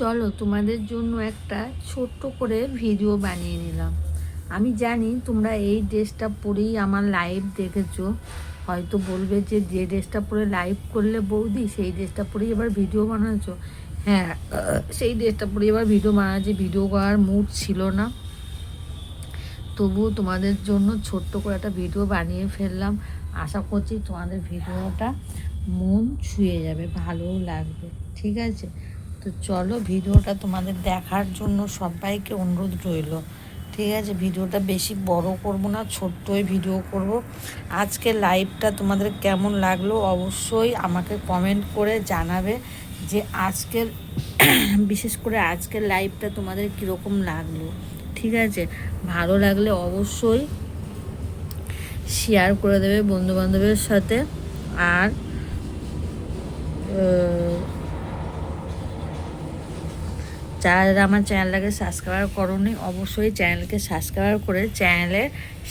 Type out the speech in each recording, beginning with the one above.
চলো তোমাদের জন্য একটা ছোট্ট করে ভিডিও বানিয়ে নিলাম। আমি জানি তোমরা এই ড্রেসটা পরেই আমার লাইভ দেখেছ। হয়তো বলবে যে যে ড্রেসটা পরে লাইভ করলে বৌদি, সেই ড্রেসটা পরেই এবার ভিডিও বানাচ্ছো। হ্যাঁ সেই ড্রেসটা পরে এবার ভিডিও বানাচ্ছি ভিডিও করার মুড ছিল না। তবুও তোমাদের জন্য ছোট্ট করে একটা ভিডিও বানিয়ে ফেললাম। আশা করছি তোমাদের ভিডিওটা মন ছুঁয়ে যাবে, ভালোও লাগবে। ঠিক আছে? তো চলো ভিডিওটা তোমাদের দেখার জন্য সবাইকে অনুরোধ রইল। ঠিক আছে, ভিডিওটা বেশি বড় করব না, ছোট্টই ভিডিও করব। আজকে লাইভটা তোমাদের কেমন লাগল অবশ্যই আমাকে কমেন্ট করে জানাবে যে আজকের, বিশেষ করে আজকের লাইভটা তোমাদের কীরকম লাগল। ঠিক আছে, ভালো লাগলে অবশ্যই শেয়ার করে দেবে বন্ধুবান্ধবের সাথে। আর যারা আমার চ্যানেলটাকে সাবস্ক্রাইব করোনি, অবশ্যই চ্যানেলকে সাবস্ক্রাইব করে চ্যানেলের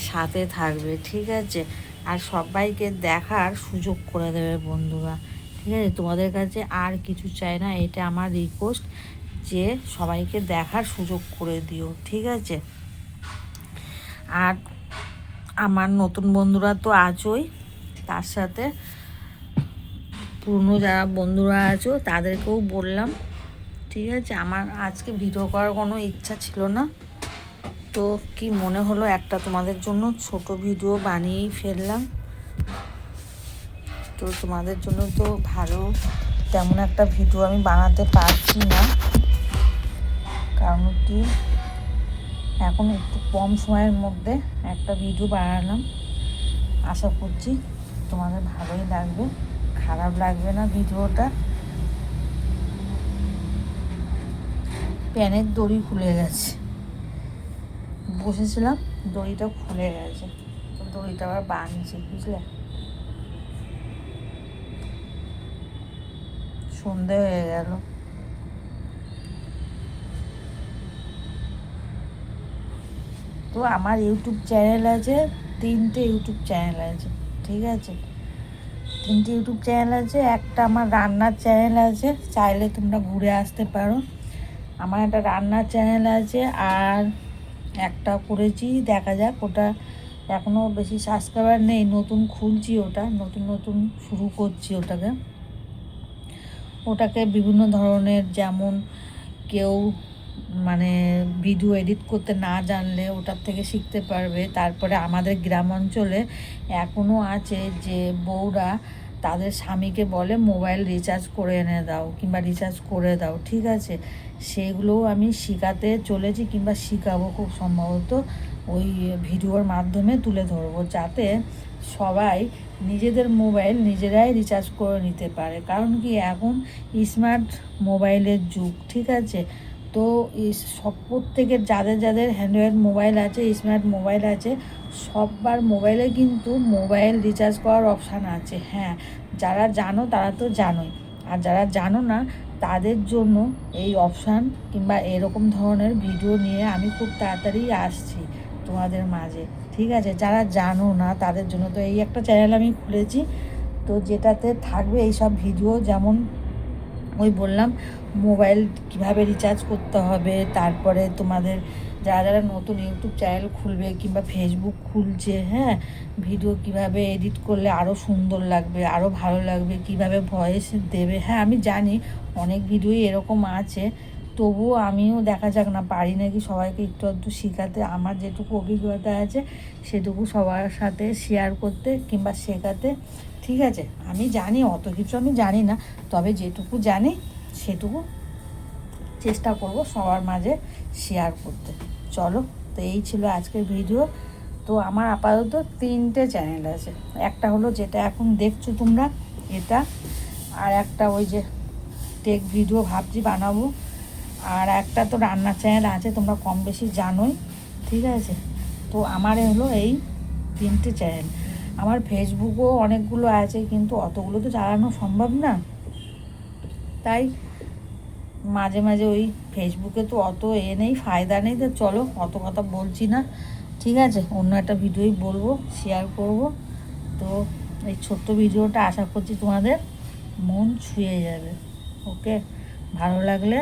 সাথে থাকবে, ঠিক আছে? আর সবাইকে দেখার সুযোগ করে দেবে বন্ধুরা, ঠিক আছে? তোমাদের কাছে আর কিছু চাই না, এটা আমার রিকোয়েস্ট যে সবাইকে দেখার সুযোগ করে দিও, ঠিক আছে? আর আমার নতুন বন্ধুরা তো আছোই, তার সাথে পুরনো যারা বন্ধুরা আছো, তাদেরকেও বললাম ঠিক আছে, আমার আজকে ভিডিও করার কোনো ইচ্ছা ছিল না। তো কি মনে হলো একটা তোমাদের জন্য ছোট ভিডিও বানিয়েই ফেললাম। তো তোমাদের জন্য তো ভালো, তেমন একটা ভিডিও আমি বানাতে পারছি না। কারণ কি, এখন একটু কম সময়ের মধ্যে একটা ভিডিও বানালাম। আশা করছি তোমাদের ভালোই লাগবে, খারাপ লাগবে না ভিডিওটা প্যানের দড়ি খুলে গেছে। বসেছিলাম, দড়িটা খুলে গেছে। দড়িটা আবার বাঁধছি, বুঝলে? সন্ধে হয়ে গেল। তো আমার ইউটিউব চ্যানেল আছে, তিনটে ইউটিউব চ্যানেল আছে, ঠিক আছে? তিনটে ইউটিউব চ্যানেল আছে, একটা আমার রান্নার চ্যানেল আছে, চাইলে তোমরা ঘুরে আসতে পারো। আমার একটা রান্নার চ্যানেল আছে আর একটা করেছি, দেখা যাক, ওটা এখনও বেশি সাবস্ক্রাইবার নেই, নতুন খুলছি ওটা, নতুন নতুন শুরু করছি ওটাকে। ওটাকে বিভিন্ন ধরনের যেমন কেউ মানে ভিডিও এডিট করতে না জানলে ওটার থেকে শিখতে পারবে, তারপরে আমাদের গ্রাম অঞ্চলে এখনও আছে যে বউরা তাদের স্বামীকে বলে, মোবাইল রিচার্জ করে এনে দাও কিংবা রিচার্জ করে দাও, ঠিক আছে? সেগুলোও আমি শেখাতে চলেছি কিংবা শেখাবো খুব সম্ভবত ওই ভিডিওর মাধ্যমে তুলে ধরবো যাতে সবাই নিজেদের মোবাইল নিজেরাই রিচার্জ করে নিতে পারে। কারণ কি, এখন স্মার্ট মোবাইলের যুগ, ঠিক আছে? তো সব প্রত্যেকের যাদের যাদের হ্যান্ড্রয়েড মোবাইল আছে স্মার্ট মোবাইল আছে সববার মোবাইলে কিন্তু মোবাইল রিচার্জ করার অপশান আছে। হ্যাঁ যারা জানো তারা তো জানোই। আর যারা জানো না, তাদের জন্য এই অপশান কিংবা এরকম ধরনের ভিডিও নিয়ে আমি খুব তাড়াতাড়ি আসছি তোমাদের মাঝে। ঠিক আছে, যারা জানো না তাদের জন্য তো এই একটা চ্যানেল আমি খুলেছি। তো যেটাতে থাকবে এই সব ভিডিও যেমন ওই বললাম, মোবাইল কীভাবে রিচার্জ করতে হবে, তারপরে তোমাদের যারা যারা নতুন ইউটিউব চ্যানেল খুলবে কিংবা ফেসবুক খুলছে হ্যাঁ ভিডিও কীভাবে এডিট করলে আরও সুন্দর লাগবে আরও ভালো লাগবে, কীভাবে ভয়েস দেবে হ্যাঁ আমি জানি অনেক ভিডিওই এরকম আছে, তবুও আমিও দেখা যাক না, পারি নাকি সবাইকে একটু একটু শেখাতে, আমার যেটুকু অভিজ্ঞতা আছে সেটুকু সবার সাথে শেয়ার করতে কিংবা শেখাতে, ঠিক আছে? আমি জানি, অত কিছু আমি জানি না, তবে যেটুকু জানি সেটুকু চেষ্টা করব সবার মাঝে শেয়ার করতে। চলো, তো এই ছিল আজকের ভিডিও। তো আমার আপাতত তিনটে চ্যানেল আছে। একটা হলো যেটা এখন দেখছ তোমরা, এটা, আর একটা ওই যে টেক ভিডিও ভাবছি বানাবো। আর একটা তো রান্নার চ্যানেল আছে, তোমরা কম বেশি জানোই, ঠিক আছে? তো আমার হলো এই তিনটে চ্যানেল আমার ফেসবুকও অনেকগুলো আছে, কিন্তু অতগুলো তো চালানো সম্ভব না। তাই মাঝে মাঝে ওই ফেসবুকে তো অত এ নেই, ফায়দা নেই, তো চলো অত কথা বলছি না। ঠিক আছে, অন্য একটা ভিডিওই বলব শেয়ার করব। তো এই ছোট্ট ভিডিওটা আশা করছি তোমাদের মন ছুঁয়ে যাবে ওকে ভালো লাগলে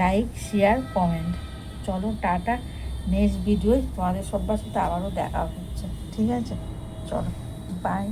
লাইক শেয়ার কমেন্ট চলো, টাটা নেক্সট ভিডিওয় তোমাদের সবার সাথে আবারও দেখা হচ্ছে, ঠিক আছে? চলো বাই